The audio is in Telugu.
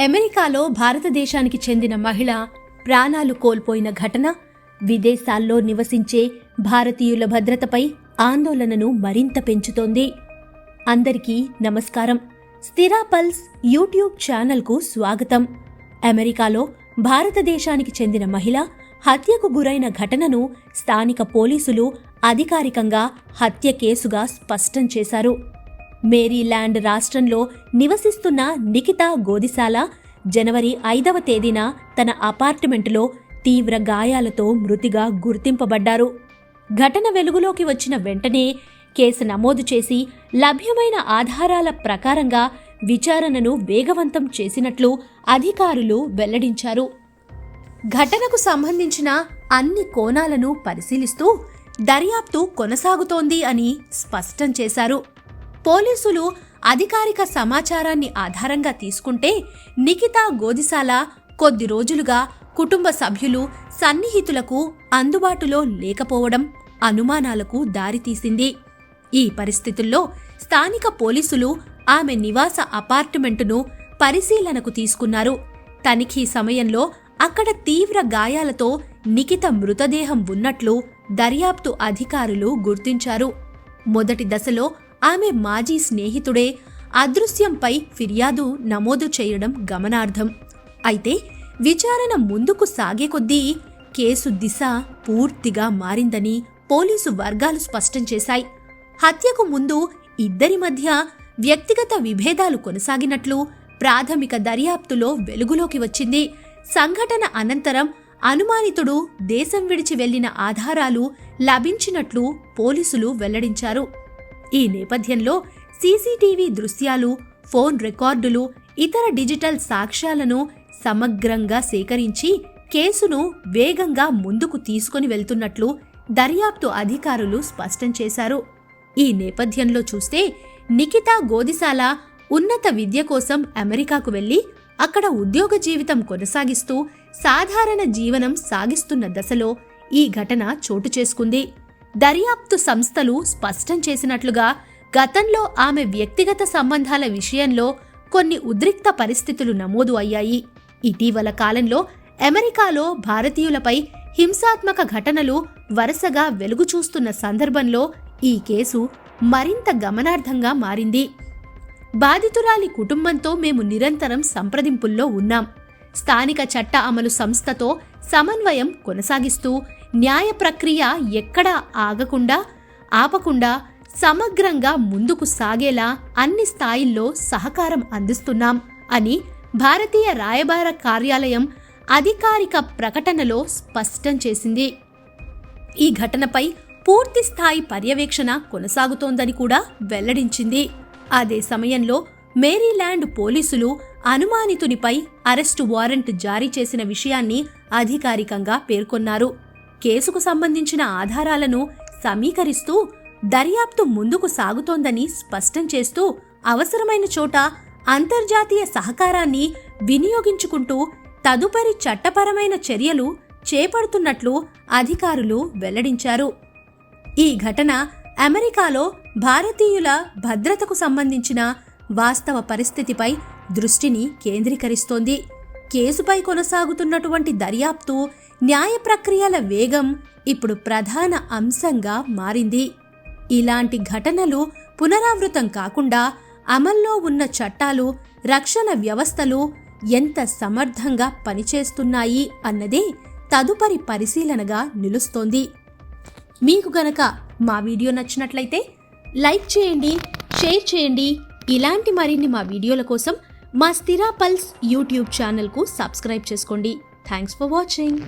అమెరికాలో భారతదేశానికి చెందిన మహిళ ప్రాణాలు కోల్పోయిన ఘటన విదేశాల్లో నివసించే భారతీయుల భద్రతపై ఆందోళనను మరింత పెంచుతోంది. అందరికీ నమస్కారం. స్థిరా పల్స్ యూట్యూబ్ ఛానల్కు స్వాగతం. అమెరికాలో భారతదేశానికి చెందిన మహిళ హత్యకు గురైన ఘటనను స్థానిక పోలీసులు అధికారికంగా హత్య కేసుగా స్పష్టం చేశారు. మేరీల్యాండ్ రాష్ట్రంలో నివసిస్తున్న నిఖిత గోదిశాల జనవరి ఐదవ తేదీన తన అపార్ట్మెంటులో తీవ్ర గాయాలతో మృతిగా గుర్తింపబడ్డారు. ఘటన వెలుగులోకి వచ్చిన వెంటనే కేసు నమోదు చేసి లభ్యమైన ఆధారాల ప్రకారంగా విచారణను వేగవంతం చేసినట్లు అధికారులు వెల్లడించారు. ఘటనకు సంబంధించిన అన్ని కోణాలను పరిశీలిస్తూ దర్యాప్తు కొనసాగుతోంది అని స్పష్టం చేశారు. పోలీసులు అధికారిక సమాచారాన్ని ఆధారంగా తీసుకుంటే నిఖితా గోదిశాల కొద్ది రోజులుగా కుటుంబ సభ్యులు సన్నిహితులకు అందుబాటులో లేకపోవడం అనుమానాలకు దారితీసింది. ఈ పరిస్థితుల్లో స్థానిక పోలీసులు ఆమె నివాస అపార్ట్మెంటును పరిశీలనకు తీసుకున్నారు. తనిఖీ సమయంలో అక్కడ తీవ్ర గాయాలతో నిఖిత మృతదేహం ఉన్నట్లు దర్యాప్తు అధికారులు గుర్తించారు. మొదటి దశలో ఆమె మాజీ స్నేహితుడే. అదృశ్యంపై ఫిర్యాదు నమోదు చేయడం గమనార్హం. అయితే విచారణ ముందుకు సాగే కొద్దీ కేసు దిశ పూర్తిగా మారిందని పోలీసు వర్గాలు స్పష్టం చేశాయి. హత్యకు ముందు ఇద్దరి మధ్య వ్యక్తిగత విభేదాలు కొనసాగినట్లు ప్రాథమిక దర్యాప్తులో వెలుగులోకి వచ్చింది. సంఘటన అనంతరం అనుమానితుడు దేశం విడిచి వెళ్ళిన ఆధారాలు లభించినట్లు పోలీసులు వెల్లడించారు. ఈ నేపథ్యంలో సీసీటీవీ దృశ్యాలు ఫోన్ రికార్డులు ఇతర డిజిటల్ సాక్ష్యాలను సమగ్రంగా సేకరించి కేసును వేగంగా ముందుకు తీసుకుని వెళ్తున్నట్లు దర్యాప్తు అధికారులు స్పష్టం చేశారు. ఈ నేపథ్యంలో చూస్తే నిఖితా గోదిశాల ఉన్నత విద్య కోసం అమెరికాకు వెళ్ళి అక్కడ ఉద్యోగ జీవితం కొనసాగిస్తూ సాధారణ జీవనం సాగిస్తున్న దశలో ఈ ఘటన చోటు చేసుకుంది. దర్యాప్తు సంస్థలు స్పష్టం చేసినట్లుగా గతంలో ఆమె వ్యక్తిగత సంబంధాల విషయంలో కొన్ని ఉద్రిక్త పరిస్థితులు నమోదు అయ్యాయి. ఇటీవల కాలంలో అమెరికాలో భారతీయులపై హింసాత్మక ఘటనలు వరుసగా వెలుగు చూస్తున్న సందర్భంలో ఈ కేసు మరింత గమనార్హంగా మారింది. బాధితురాలి కుటుంబంతో మేము నిరంతరం సంప్రదింపుల్లో ఉన్నాం. స్థానిక చట్ట అమలు సంస్థతో సమన్వయం కొనసాగిస్తూ న్యాయ ప్రక్రియ ఎక్కడా ఆగకుండా ఆపకుండా సమగ్రంగా ముందుకు సాగేలా అన్ని స్థాయిల్లో సహకారం అందిస్తున్నాం అని భారతీయ రాయబార కార్యాలయం అధికారిక ప్రకటనలో స్పష్టం చేసింది. ఈ ఘటనపై పూర్తి స్థాయి పర్యవేక్షణ కొనసాగుతోందని కూడా వెల్లడించింది. అదే సమయంలో మేరీల్యాండ్ పోలీసులు అనుమానితునిపై అరెస్టు వారెంట్ జారీ చేసిన విషయాన్ని అధికారికంగా పేర్కొన్నారు. కేసుకు సంబంధించిన ఆధారాలను సమీకరిస్తూ దర్యాప్తు ముందుకు సాగుతోందని స్పష్టం చేస్తూ అవసరమైన చోట అంతర్జాతీయ సహకారాన్ని వినియోగించుకుంటూ తదుపరి చట్టపరమైన చర్యలు చేపడుతున్నట్లు అధికారులు వెల్లడించారు. ఈ ఘటన అమెరికాలో భారతీయుల భద్రతకు సంబంధించిన వాస్తవ పరిస్థితిపై దృష్టిని కేంద్రీకరిస్తోంది. కేసుపై కొనసాగుతున్నటువంటి దర్యాప్తు న్యాయ ప్రక్రియల వేగం ఇప్పుడు ప్రధాన అంశంగా మారింది. ఇలాంటి ఘటనలు పునరావృతం కాకుండా అమల్లో ఉన్న చట్టాలు రక్షణ వ్యవస్థలు ఎంత సమర్థంగా పనిచేస్తున్నాయి అన్నదే తదుపరి పరిశీలనగా నిలుస్తోంది. మీకు గనక మా వీడియో నచ్చినట్లయితే లైక్ చేయండి షేర్ చేయండి. ఇలాంటి మరిన్ని మా వీడియోల కోసం మా స్థిరా పల్స్ యూట్యూబ్ ఛానల్కు సబ్స్క్రైబ్ చేసుకోండి. Thanks for watching.